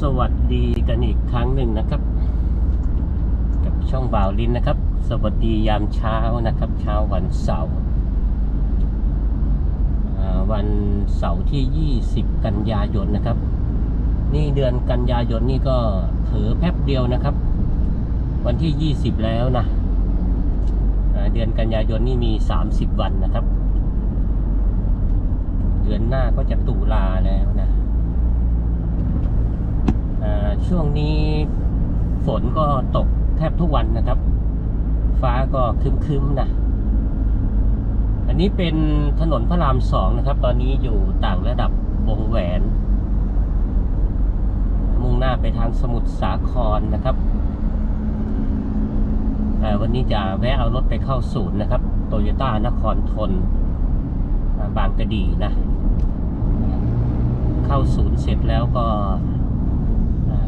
สวัสดีกันอีกครั้งหนึ่งนะครับ กับช่องบ่าวลินนะครับ สวัสดียามเช้านะครับ เช้าวันเสาร์วันเสาร์ที่ 20 กันยายนนะครับ นี่เดือนกันยายนนี่ก็เผลอแป๊บเดียวนะครับ วันที่ 20 แล้วนะเดือนกันยายนนี่มี 30 วันนะครับ เดือนหน้าก็จะตุลาแล้วนะ ช่วงนี้ฝนก็ตกแทบทุกวันนะครับ ฟ้าก็คึ้มๆนะ อันนี้เป็นถนนพระรามสองนะครับ ตอนนี้อยู่ต่างระดับวงแหวน มุ่งหน้าไปทางสมุทรสาครนะครับอ่วันนี้จะแวะเอารถไปเข้าศูนย์นะครับโตโยต้านครทน บางกะดีนะ เข้าศูนย์เสร็จแล้วก็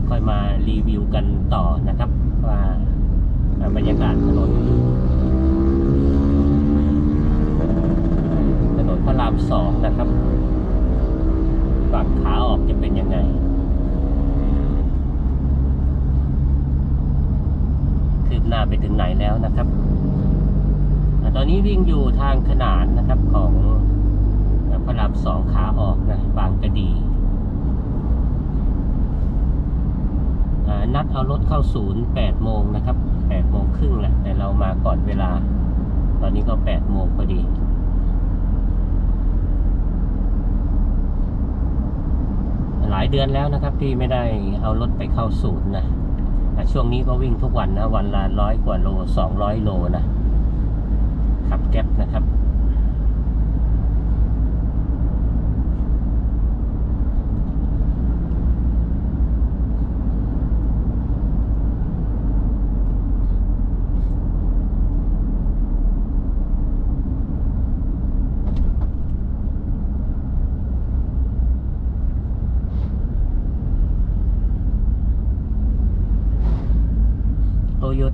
ค่อยมารีวิวกันต่อนะครับ ว่าบรรยากาศถนนถนนพระรามสองนะครับฝั่งขาออกจะเป็นยังไง คืบหน้าไปถึงไหนแล้วนะครับ ตอนนี้วิ่งอยู่ทางขนานนะครับของพระรามสองขาออกนะบางกะดี อ่า นัดเอารถเข้าศูนย์8โมงนะครับ8โมงครึ่งแหละ แต่เรามาก่อนเวลา ตอนนี้ก็8โมงพอดีหลายเดือนแล้วนะครับที่ไม่ได้เอารถไปเข้าศูนย์นะอ่ช่วงนี้ก็วิ่งทุกวันนะ วันละร้อยกว่าโล200โลนะขับแก๊ปนะครับ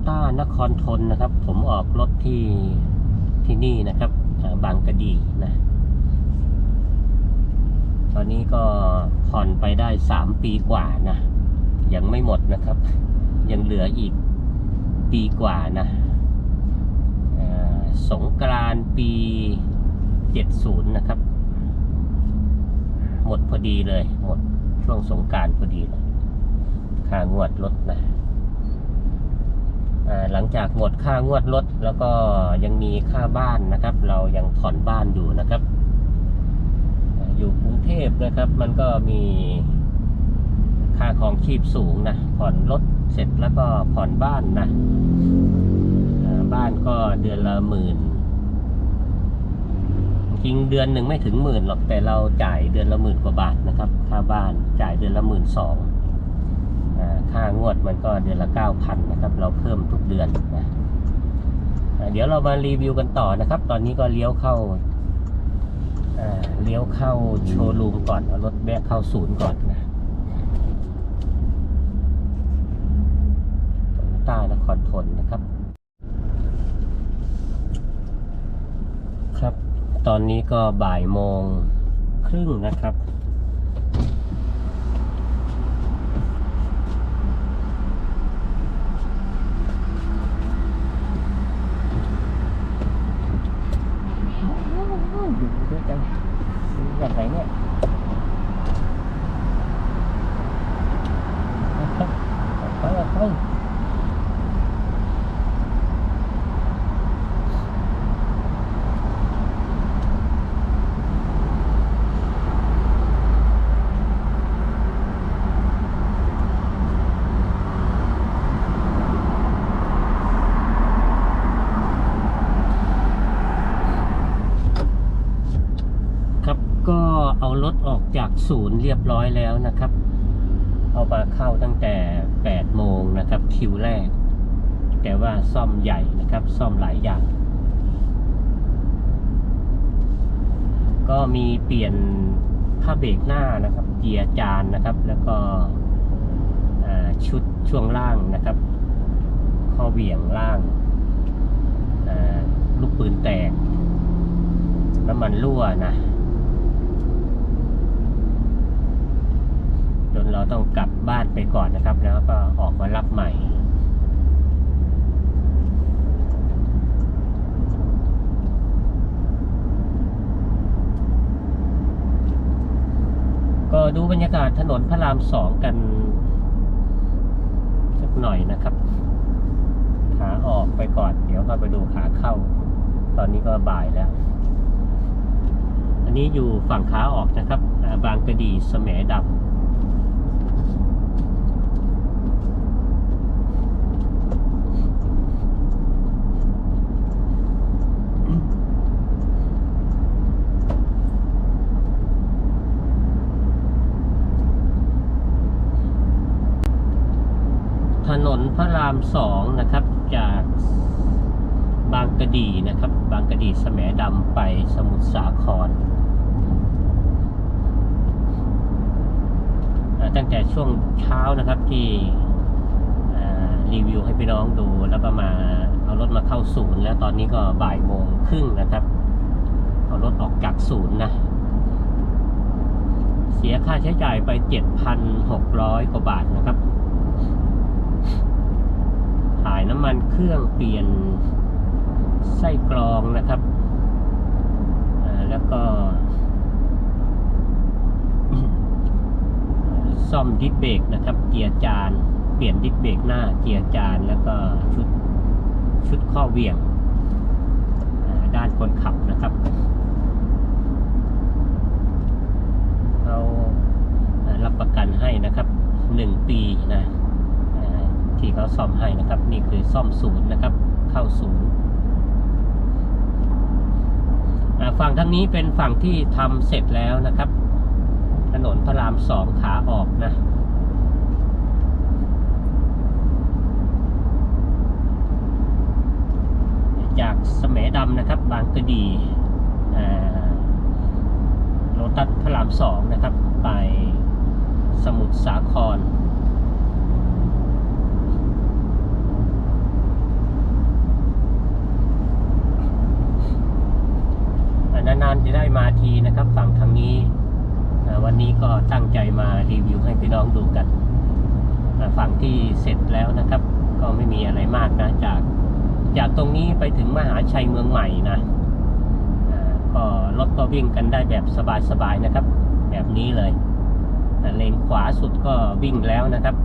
โต้านครทนนะครับ ผมออกรถที่ที่นี่นะครับบางกะดีนะ ตอนนี้ก็ผ่อนไปได้สามปีกว่านะ ยังไม่หมดนะครับ ยังเหลืออีกปีกว่านะสงกรานปีเจ็ดศูนย์นะครับ หมดพอดีเลย หมดช่วงสงการพอดีเลยค่างวดรถนะ หลังจากหมดค่างวดรถ แล้วก็ยังมีค่าบ้านนะครับ เรายังผ่อนบ้านอยู่นะครับ อยู่กรุงเทพนะครับ มันก็มีค่าของชีพสูงนะผ่อนรถเสร็จแล้วก็ผ่อนบ้านนะบ้านก็เดือนละหมื่นจริงเดือนหนึ่งไม่ถึงหมื่นหรอกแต่เราจ่ายเดือนละหมื่นกว่าบาทนะครับ ค่าบ้านจ่ายเดือนละหมื่นสอง ค่างวดมันก็เดือนละเก้าพันนะครับ เราเพิ่มทุกเดือนนะเดี๋ยวเรามารีวิวกันต่อนะครับ ตอนนี้ก็เลี้ยวเข้าเลี้ยวเข้าโชว์รูมก่อนเอารถแวะเข้าศูนย์ก่อนนะโตโยต้านครทนนะครับ ครับ ตอนนี้ก็บ่ายโมงครึ่งนะครับ อยู่ด้วยกันซื้อแบบไหนเนี่ยไปไปไปครับก็เอา รถออกจากศูนย์เรียบร้อยแล้วนะครับเอามาเข้าตั้งแต่ 8 โมงนะครับ คิวแรก แต่ว่าซ่อมใหญ่นะครับ ซ่อมหลายอย่าง ก็มีเปลี่ยนผ้าเบรกหน้านะครับ เกียร์จานนะครับ แล้วก็ชุดช่วงล่างนะครับ ข้อเหวี่ยงล่าง ลูกปืนแตก น้ำมันรั่วนะ จนเราต้องกลับบ้านไปก่อนนะครับ แล้วก็ออกมารับใหม่ก็ดูบรรยากาศถนนพระรามสองกันสักหน่อยนะครับ ขาออกไปก่อน เดี๋ยวก็ไปดูขาเข้า ตอนนี้ก็บ่ายแล้ว อันนี้อยู่ฝั่งขาออกนะครับ บางกระดีสแหมดำ ถ นพระรามสองนะครับ จากบางกะดีนะครับ บางกะดีแสมดำไปสมุทรสาคร ตั้งแต่ช่วงเช้านะครับที่รีวิวให้พี่น้องดูแล้วก็มาเอารถมาเข้าศูนย์ แล้วตอนนี้ก็บ่ายโมงครึ่งนะครับ เอารถออกจากศูนย์นะ เสียค่าใช้จ่ายไป 7,600 กว่าบาทนะครับ ถ่ายน้ำมันเครื่องเปลี่ยนไส้กรองนะครับ แล้วก็ ซ่อมดิสเบรกนะครับ เกียร์จาน เปลี่ยนดิสเบรกหน้าเกียร์จาน แล้วก็ชุดชุดข้อเหวี่ยงด้านคนขับนะครับเราอ่ารับประกันให้นะครับหนึ่งปีนะอ่ พี่เขาซ่อมให้นะครับ นี่คือซ่อมศูนย์นะครับ เข้าศูนย์ฝั่งทางนี้เป็นฝั่งที่ทำเสร็จแล้วนะครับ ถนนพระรามสองขาออกนะจากสมดำนะครับ บางกระดีโลตัสพระรามสองนะครับ ไปสมุทรสาคร นานๆจะได้มาทีนะครับ ฝั่งทางนี้ วันนี้ก็ตั้งใจมารีวิวให้พี่น้องดูกัน ฝั่งที่เสร็จแล้วนะครับ ก็ไม่มีอะไรมากนะจาก จากตรงนี้ไปถึงมหาชัยเมืองใหม่นะก็รถก็วิ่งกันได้แบบสบายๆนะครับ แบบนี้เลยเลนขวาสุดก็วิ่งแล้วนะครับ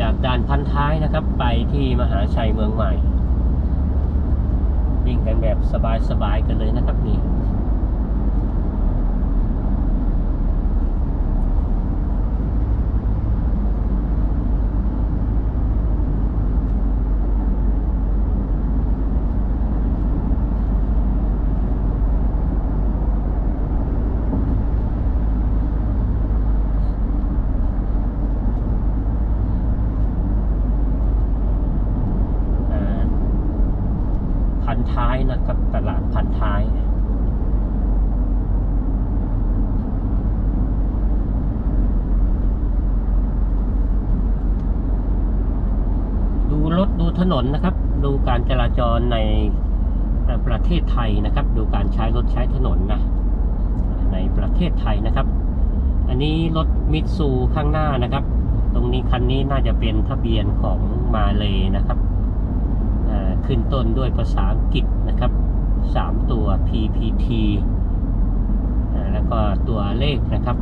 จากด่านพันท้ายนะครับ ไป ที่มหาชัยเมืองใหม่ วิ่งกันแบบสบายๆกันเลยนะครับนี่ อ่าพันท้ายนะครับ ตลาดพันท้าย ดูรถดูถ นนนะครับ ดูการจราจรในประเทศไทยนะครับ ดูการใช้รถใช้ถนนนะในประเทศไทยนะครับ อันนี้รถมิตซูข้างหน้านะครับ ตรงนี้คันนี้น่าจะเป็นทะเบียนของมาเลยนะครับขึ้นต้นด้วยภาษาอังกฤษนะครับสามตัว PPT แล้วก็ตัวเลขนะครับ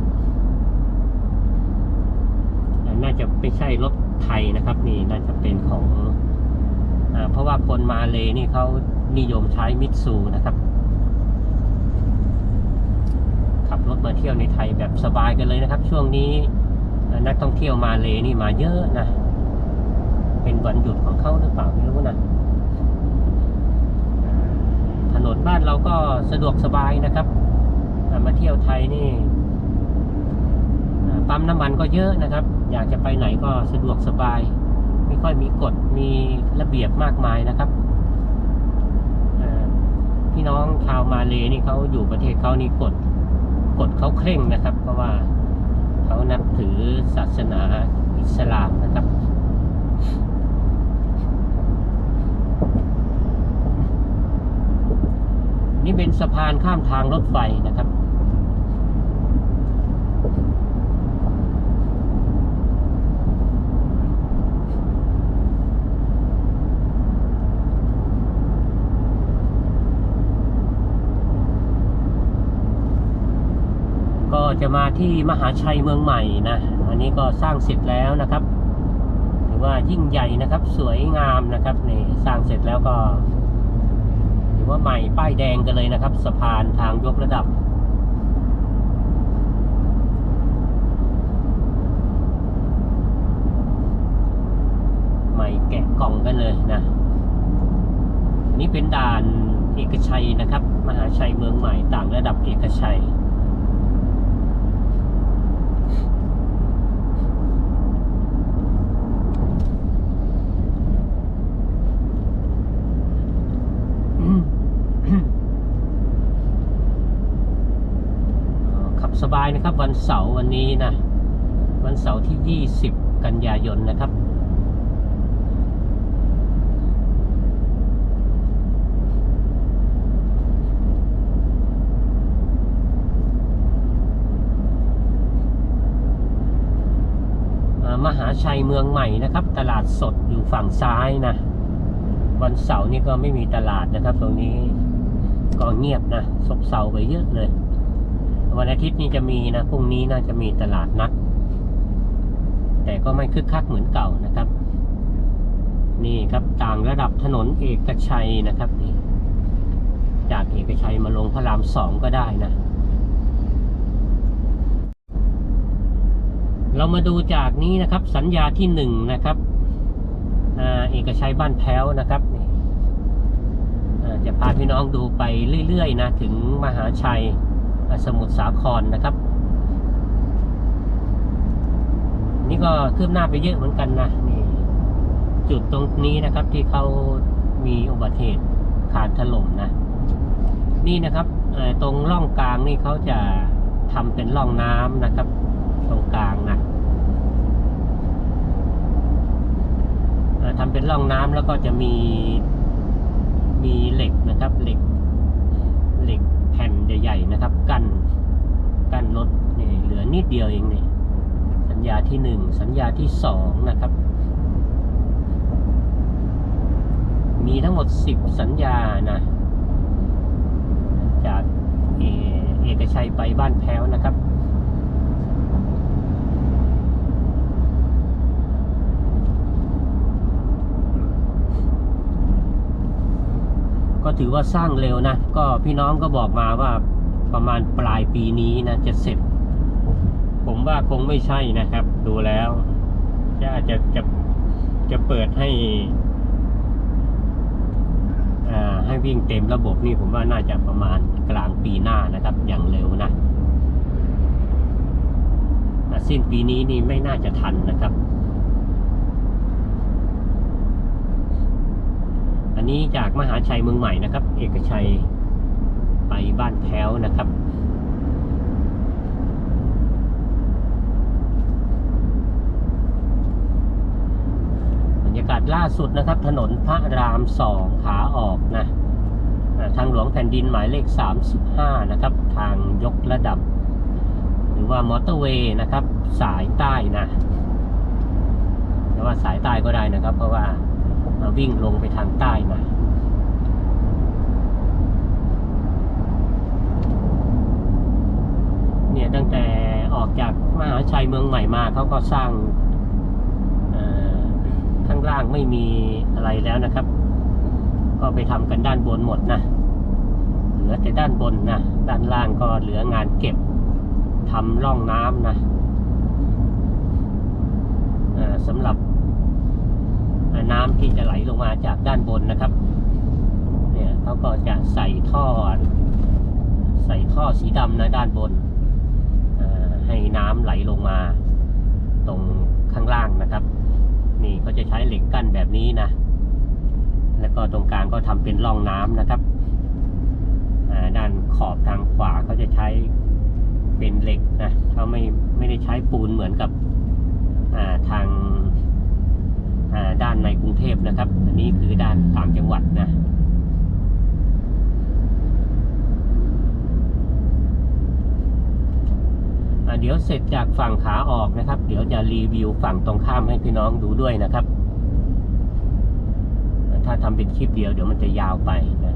น่าจะไม่ใช่รถไทยนะครับ นี่น่าจะเป็นของ เพราะว่าคนมาเลยนี่เขานิยมใช้มิตซูนะครับ ขับรถมาเที่ยวในไทยแบบสบายกันเลยนะครับ ช่วงนี้นักท่องเที่ยวมาเลนี่มาเยอะนะ เป็นวันหยุดของเขาหรือเปล่าไม่รู้นะถนนบ้านเราก็สะดวกสบายนะครับ มาเที่ยวไทยนี่ปั๊มน้ำมันก็เยอะนะครับ อยากจะไปไหนก็สะดวกสบาย ค่อยมีกฎมีระเบียบมากมายนะครับพี่น้องชาวมาเลนี่เขาอยู่ประเทศเขานี่กฎกฎเขาเคร่งนะครับ เพราะว่าเขานับถือศาสนาอิสลามนะครับนี่เป็นสะพานข้ามทางรถไฟนะครับ ก็ จะมาที่มหาชัยเมืองใหม่นะ อันนี้ก็สร้างเสร็จแล้วนะครับถือว่ายิ่งใหญ่นะครับ สวยงามนะครับนี่สร้างเสร็จแล้วก็ถือว่าใหม่ป้ายแดงกันเลยนะครับ สะพานทางยกระดับใหม่แกะกล่องกันเลยนะอันนี้เป็นด่านเอกชัยนะครับ มหาชัยเมืองใหม่ต่างระดับเอกชัย เอ่อขั บายนะครับ วันเสาร์วันนี้นะ วันเสาร์ที่ 20 กันยายนนะครับ มหาชัยเมืองใหม่นะครับ ตลาดสดอยู่ฝั่งซ้ายนะ วันเสาร์นี่ก็ไม่มีตลาดนะครับ ตรงนี้ก็เงียบนะซบเซาไปเยอะเลย วันอาทิตย์นี้จะมีนะพรุ่งนี้น่าจะมีตลาดนัด แต่ก็ไม่คึกคักเหมือนเก่านะครับ นี่ครับต่างระดับถนนเอกชัยนะครับนี่จากเอกชัยมาลงพระรามสองก็ได้นะ เรามาดูจากนี้นะครับ สัญญาที่หนึ่งนะครับอเอกชัยบ้านแพ้วนะครับจะพาพี่น้องดูไปเรื่อยๆนะถึงมหาชัย สมุทรสาครนะครับ นี่ก็คืบหน้าไปเยอะเหมือนกันนะนี่จุดตรงนี้นะครับที่เขามีอุบัติเหตุคานถล่มนะ นี่นะครับตรงร่องกลางนี่เขาจะทำเป็นร่องน้ำนะครับ ตรงกลางนะเอ่อทำเป็นร่องน้ำแล้วก็จะมีมีเหล็กนะครับเหล็ก แผ่นใหญ่ๆนะครับ กั้นกั้นรถนี่เหลือนิดเดียวเองเนี่ยสัญญาที่หนึ่งสัญญาที่สองนะครับ มีทั้งหมดสิบสัญญานะจากเอเอกชัยไปบ้านแพ้วนะครับ ก็ถือว่าสร้างเร็วนะ ก็พี่น้องก็บอกมาว่าประมาณปลายปีนี้นะจะเสร็จ ผมว่าคงไม่ใช่นะครับ ดูแล้วจะจะจะจะเปิดให้อ่าให้วิ่งเต็มระบบนี่ผมว่าน่าจะประมาณกลางปีหน้านะครับ อย่างเร็วนะสิ้นปีนี้นี่ไม่น่าจะทันนะครับ นนี้จากมหาชัยเมืองใหม่นะครับ เอกชัยไปบ้านแพ้วนะครับ บรรยากาศล่าสุดนะครับ ถนนพระรามสองขาออกนะทางหลวงแผ่นดินหมายเลข 35 นะครับ ทางยกระดับ หรือว่ามอเตอร์เวย์นะครับ สายใต้นะแต่ว่าสายใต้ก็ได้นะครับ เพราะว่า มาวิ่งลงไปทางใต้มาเนี่ยตั้งแต่ออกจากมหาชัยเมืองใหม่มาเขาก็สร้างข้างล่างไม่มีอะไรแล้วนะครับ ก็ไปทำกันด้านบนหมดนะเหลือแต่ด้านบนนะด้านล่างก็เหลืองานเก็บทำร่องน้ำนะสำหรับ น้ำที่จะไหลลงมาจากด้านบนนะครับ เนี่ยเขาก็จะใส่ท่อ ใส่ท่อสีดำนะด้านบน ให้น้ำไหลลงมา ตรงข้างล่างนะครับ นี่เขาจะใช้เหล็กกั้นแบบนี้นะ แล้วก็ตรงกลางก็ทำเป็นร่องน้ำนะครับด้านขอบทางขวาเขาจะใช้เป็นเหล็กนะเขาไม่ไม่ได้ใช้ปูนเหมือนกับทาง ด้านในกรุงเทพนะครับ อันนี้คือด้านต่างจังหวัดนะเดี๋ยวเสร็จจากฝั่งขาออกนะครับ เดี๋ยวจะรีวิวฝั่งตรงข้ามให้พี่น้องดูด้วยนะครับ ถ้าทำเป็นคลิปเดียวเดี๋ยวมันจะยาวไปนะ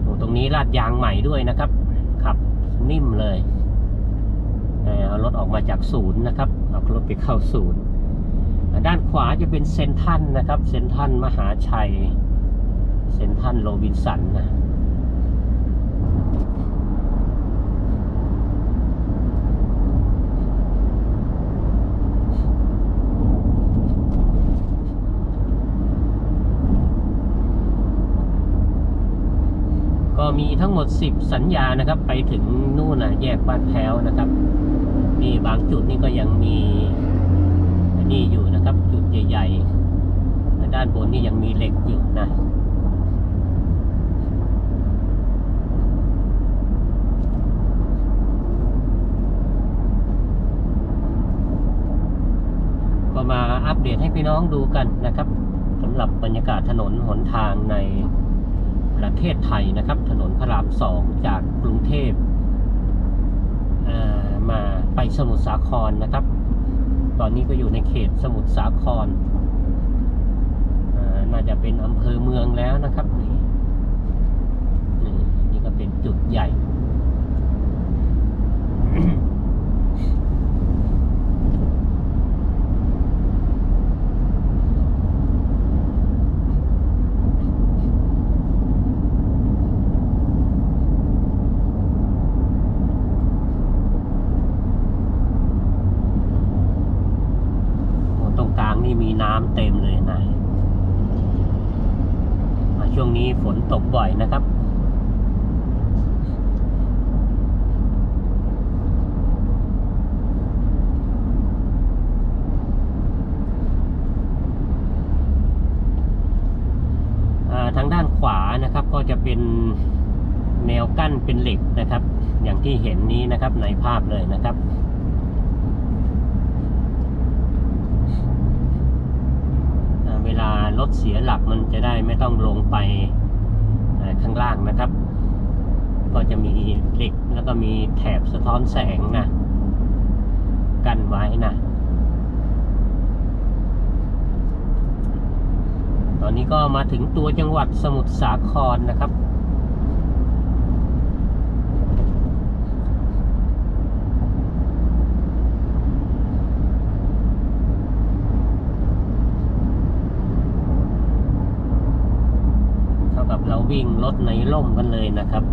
โอ้ตรงนี้ลาดยางใหม่ด้วยนะครับขับนิ่มเลยเอารถออกมาจากศูนย์นะครับเอารถไปเข้าศูนย์ ด้านขวาจะเป็นเซนทันนะครับ เซนทันมหาชัย เซนทันโรบินสันนะก็มีทั้งหมด 10 สัญญานะครับ ไปถึงนู่นนะแยกบ้านแพ้วนะครับนี่บางจุดนี่ก็ยังมี นี่อยู่นะครับ จุดใหญ่ๆด้านบนนี่ยังมีเหล็กอยู่นะก็มาอัปเดตให้พี่น้องดูกันนะครับสำหรับบรรยากาศถนนหนทางในประเทศไทยนะครับ ถนนพระรามสองจากกรุงเทพมาไปสมุทรสาครนะครับ ตอนนี้ก็อยู่ในเขตสมุทรสาครอาน่าจะเป็นอำเภอเมืองแล้วนะครับ นี่นี่ก็เป็นจุดใหญ่ โอ้ตรงกลาง น้ำเต็มเลยนะช่วงนี้ฝนตกบ่อยนะครับ ทางด้านขวานะครับก็จะเป็นแนวกั้นเป็นเหล็กนะครับ อย่างที่เห็นนี้นะครับในภาพเลยนะครับ อ่าเว ลารถเสียหลักมันจะได้ไม่ต้องลงไปข้างล่างนะครับ ก็จะมีเหล็กแล้วก็มีแถบสะท้อนแสงนะกันไว้นะตอนนี้ก็มาถึงตัวจังหวัดสมุทรสาครนะครับ เท่ากับเรา วิ่งรถในร่มกันเลยนะครับ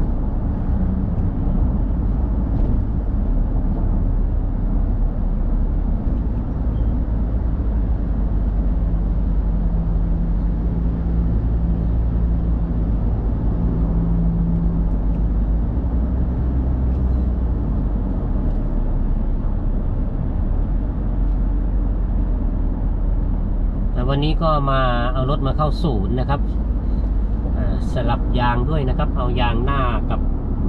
แต่วันนี้ก็มาเอารถมาเข้าศูนย์นะครับ สลับยางด้วยนะครับ เอายางหน้ากับ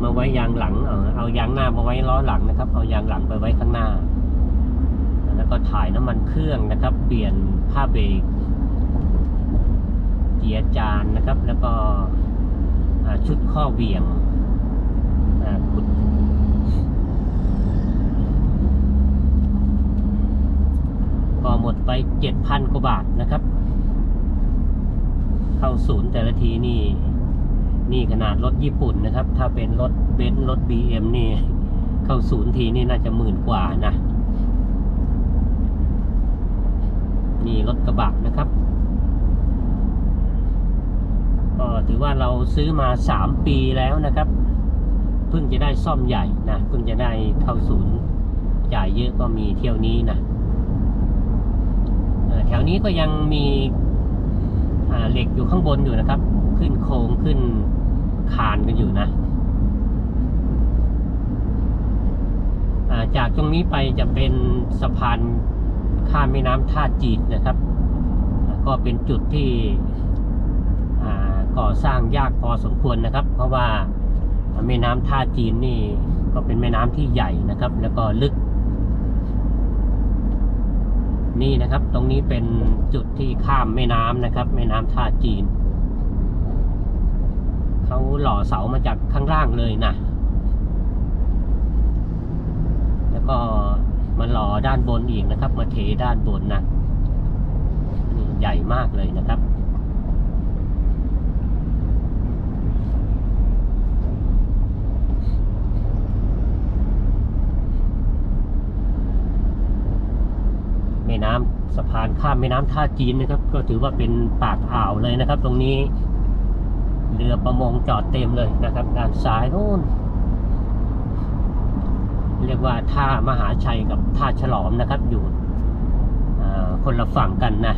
มาไว้ยางหลัง เอาเอายางหน้ามาไว้ล้อหลังนะครับ เอายางหลังไปไว้ข้างหน้า แล้วก็ถ่ายน้ำมันเครื่องนะครับ เปลี่ยนผ้าเบรกเกียร์จานนะครับ แล้วก็ชุดข้อเหวี่ยงขุดก็หมดไปเจ็ดพันกว่าบาทนะครับ เข้าศูนย์แต่ละทีนี่ นี่ขนาดรถญี่ปุ่นนะครับ ถ้าเป็นรถเบนซ์รถ BM นี่ เข้าศูนย์ทีนี่น่าจะหมื่นกว่านะ นี่รถกระบะนะครับก็ถือว่าเราซื้อมาสามปีแล้วนะครับ เพิ่งจะได้ซ่อมใหญ่นะเพิ่งจะได้เข้าศูนย์จ่ายเยอะก็มีเที่ยวนี้นะแถวนี้ก็ยังมี เหล็กอยู่ข้างบนอยู่นะครับ ขึ้นโครงขึ้นคานกันอยู่นะจากตรงนี้ไปจะเป็นสะพานข้ามแม่น้ำท่าจีนนะครับ ก็เป็นจุดที่ก่อสร้างยากพอสมควรนะครับ เพราะว่าแม่น้ำท่าจีนนี่ก็เป็นแม่น้ำที่ใหญ่นะครับ แล้วก็ลึก นี่นะครับ ตรงนี้เป็นจุดที่ข้ามแม่น้ำนะครับ แม่น้ำท่าจีน เขาหล่อเสามาจากข้างล่างเลยนะ แล้วก็มาหล่อด้านบนอีกนะครับ มาเทด้านบนนะนี่ใหญ่มากเลยนะครับ แม่น้ำสะพานข้ามแม่น้ำท่าจีนนะครับ ก็ถือว่าเป็นปากอ่าวเลยนะครับ ตรงนี้เรือประมงจอดเต็มเลยนะครับ ด้านซ้ายนู่นเรียกว่าท่ามหาชัยกับท่าฉลอมนะครับ อยู่คนละฝั่งกันนะ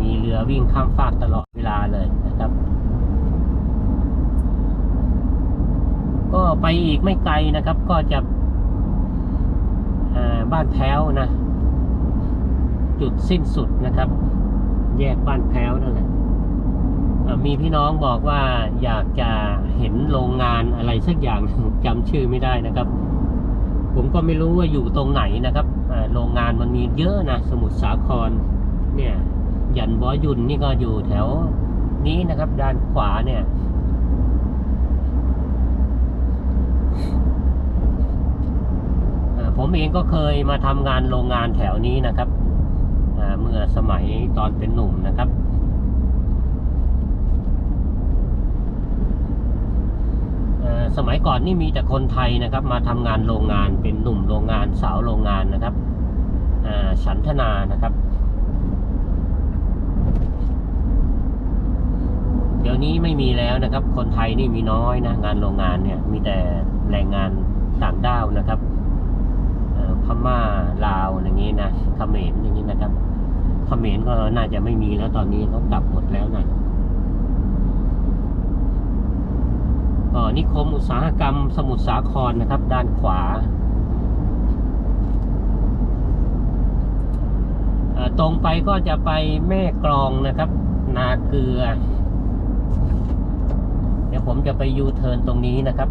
มีเรือวิ่งข้ามฟากตลอดเวลาเลยนะครับ ก็ไปอีกไม่ไกลนะครับ ก็จะบ้านแพ้วนะ จุดสิ้นสุดนะครับ แยกบ้านแพ้วนั่นแหละมีพี่น้องบอกว่าอยากจะเห็นโรงงานอะไรสักอย่างจำชื่อไม่ได้นะครับ ผมก็ไม่รู้ว่าอยู่ตรงไหนนะครับโรงงานมันมีเยอะนะสมุทรสาครเนี่ยยันบอยุนนี่ก็อยู่แถวนี้นะครับ ด้านขวาเนี่ยผมเองก็เคยมาทำงานโรงงานแถวนี้นะครับ มื่อสมัยตอนเป็นหนุ่มนะครับ สมัยก่อนนี่มีแต่คนไทยนะครับ มาทำงานโรงงานเป็นหนุ่มโรงงานสาวโรงงานนะครับฉันทนานะครับ เดี๋ยวนี้ไม่มีแล้วนะครับ คนไทยนี่มีน้อยนะงานโรงงานเนี่ย มีแต่แรงงานต่างด้าวนะครับพม่าลาวอย่างนี้นะเขมรอย่างนี้นะครับ เขมรก็น่าจะไม่มีแล้วตอนนี้เขากลับหมดแล้วนะก็นิคมอุตสาหกรรมสมุทรสาครนะครับ ด้านขวา ตรงไปก็จะไปแม่กลองนะครับ นาเกลือ เดี๋ยวผมจะไปยูเทิร์นตรงนี้นะครับ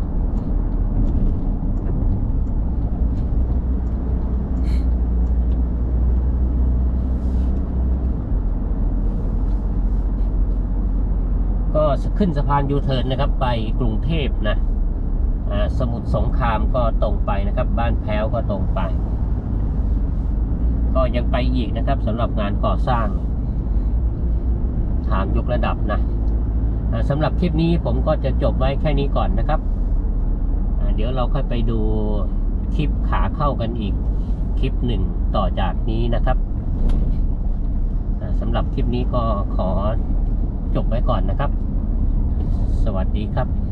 ก็ ขึ้นสะพานยูเทิร์นนะครับ ไปกรุงเทพนะสมุทรสงครามก็ตรงไปนะครับ บ้านแพ้วก็ตรงไป ก็ยังไปอีกนะครับสำหรับงานก่อสร้างทางยกระดับนะสำหรับคลิปนี้ผมก็จะจบไว้แค่นี้ก่อนนะครับ เดี๋ยวเราค่อยไปดูคลิปขาเข้ากันอีกคลิปหนึ่งต่อจากนี้นะครับสำหรับคลิปนี้ก็ขอจบไว้ก่อนนะครับ สวัสดีครับ